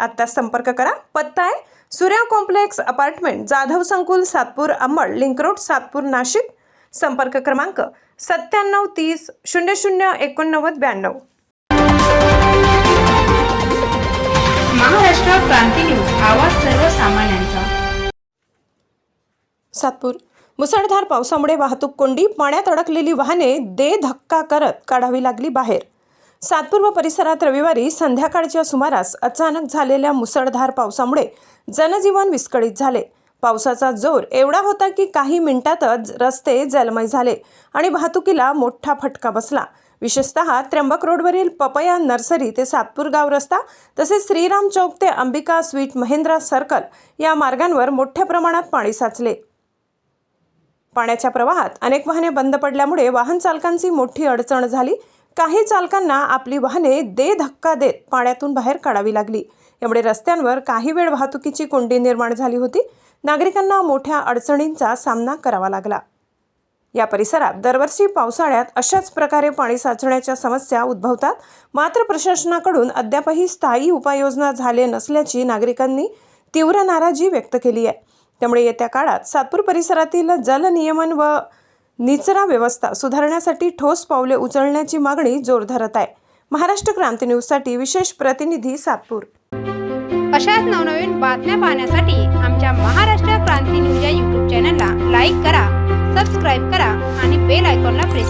आत्ता संपर्क करा. पत्ता आहे सूर्या कॉम्प्लेक्स अपार्टमेंट जाधव संकुल सातपूर अंबड लिंक रोड सातपूर नाशिक. संपर्क क्रमांक सत्त्याण्णव तीस शून्य शून्य एकोणनव्वद ब्याण्णव. महाराष्ट्र क्रांती न्यूज आवाज सर्वसामान्यांचा. सातपूर. मुसळधार पावसामुळे वाहतूक कोंडी पाण्यात अडकलेली वाहने दे धक्का करत काढावी लागली बाहेर. सातपूर व परिसरात रविवारी संध्याकाळच्या सुमारास अचानक झालेल्या मुसळधार पावसामुळे जनजीवन विस्कळीत झाले. पावसाचा जोर एवढा होता की काही मिनिटातच रस्ते जलमय झाले आणि वाहतुकीला मोठा फटका बसला. विशेषतः त्र्यंबक रोडवरील पपया नर्सरी ते सातपूर गाव रस्ता तसेच श्रीराम चौक ते अंबिका स्वीट महेंद्रा सर्कल या मार्गांवर मोठ्या प्रमाणात पाणी साचले. पाण्याच्या प्रवाहात अनेक वाहने बंद पडल्यामुळे वाहन चालकांची मोठी अडचण झाली. काही चालकांना आपली वाहने दे धक्का देत पाण्यातून बाहेर काढावी लागली. यामुळे रस्त्यांवर काही वेळ वाहतुकीची कोंडी निर्माण झाली होती. नागरिकांना मोठ्या अडचणींचा सामना करावा लागला. या परिसरात दरवर्षी पावसाळ्यात अशाच प्रकारे पाणी साचण्याच्या समस्या उद्भवतात. मात्र प्रशासनाकडून अद्यापही स्थायी उपाययोजना झाले नसल्याची नागरिकांनी तीव्र नाराजी व्यक्त केली आहे. त्यामुळे येत्या काळात सातपूर परिसरातील जलनियमन व निचरा व्यवस्था सुधारण्यासाठी ठोस पावले उचलण्याची मागणी जोर धरत आहे. महाराष्ट्र क्रांती न्यूजसाठी विशेष प्रतिनिधी सातपूर. अशाच नवनवीन बातम्या पाहण्यासाठी आमच्या महाराष्ट्र क्रांती न्यूज या यूट्यूब चॅनलला लाईक करा सबस्क्राईब करा आणि बेल आयकॉनला प्रेस